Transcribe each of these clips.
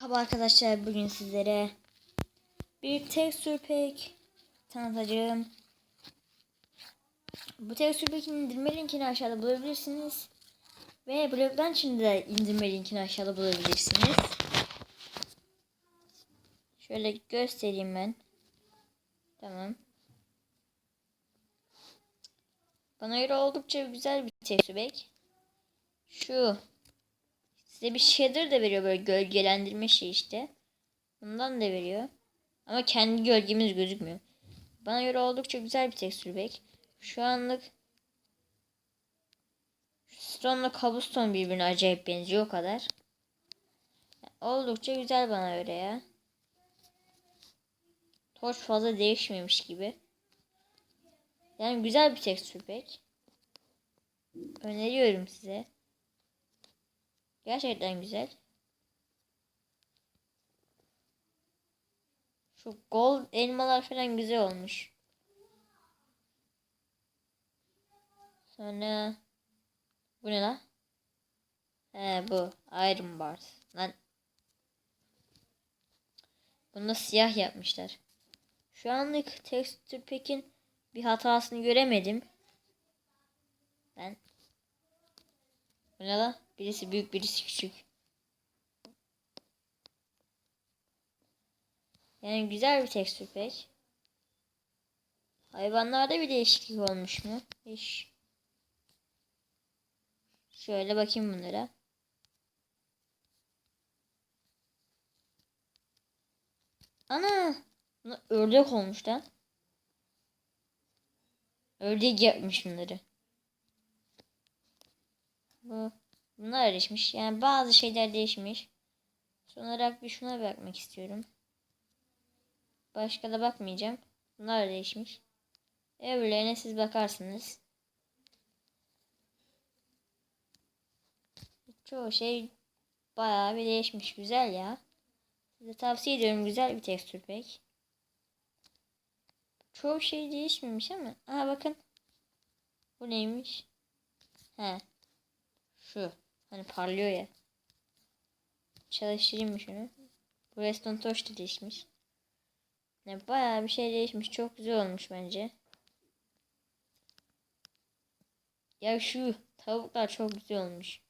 Merhaba arkadaşlar bugün sizlere bir texture pack tanıtacağım. Bu texture pack'in indirme linkini aşağıda bulabilirsiniz. Ve blogdan şimdi de indirme linkini aşağıda bulabilirsiniz. Şöyle göstereyim ben. Tamam. Bana göre oldukça güzel bir texture pack. Şu Size bir shader de veriyor böyle gölgelendirme şey işte. Bundan da veriyor. Ama kendi gölgemiz gözükmüyor. Bana göre oldukça güzel bir tekstür pack. Şu anlık Stone'la Cobblestone birbirine acayip benziyor o kadar. Oldukça güzel bana göre ya. Torch fazla değişmemiş gibi. Yani güzel bir tekstür pack. Öneriyorum size. Gerçekten güzel. Şu gold elmalar falan güzel olmuş. Sonra bu ne lan? He bu Iron Bars. Lan bunu siyah yapmışlar. Şu anlık texture pack'in bir hatasını göremedim. Ben bu ne lan? Birisi büyük birisi küçük. Yani güzel bir tekstür pek. Hayvanlarda bir değişiklik olmuş mu? Hiç. Şöyle bakayım bunlara. Ana! Bunlar ördek olmuş lan. Ördek yapmış bunları. Bu Bunlar değişmiş. Yani bazı şeyler değişmiş. Son olarak bir şuna bakmak istiyorum. Başka da bakmayacağım. Bunlar değişmiş. Öbürlerine siz bakarsınız. Çoğu şey bayağı bir değişmiş. Güzel ya. Size tavsiye ediyorum. Güzel bir tekstür pek. Çoğu şey değişmemiş ama. Aha bakın. Bu neymiş? He. Şu. Hani parlıyor ya. Çalıştırayım mı şunu? Bu Reston Toş da değişmiş. Ne bayağı bir şey değişmiş. Çok güzel olmuş bence. Ya şu tavuklar çok güzel olmuş.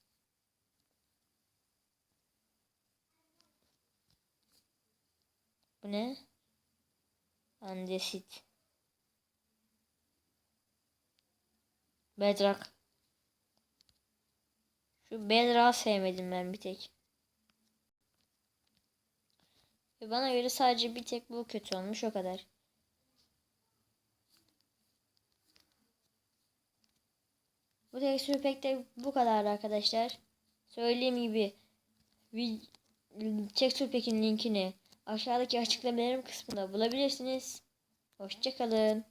Bu ne? Andesit. Bedrock. Şu Bedrock'ı sevmedim ben bir tek. Ve bana göre sadece bir tek bu kötü olmuş o kadar. Bu tekstür pek de bu kadar arkadaşlar. Söylediğim gibi tekstür pekin linkini aşağıdaki açıklamalarım kısmında bulabilirsiniz. Hoşçakalın.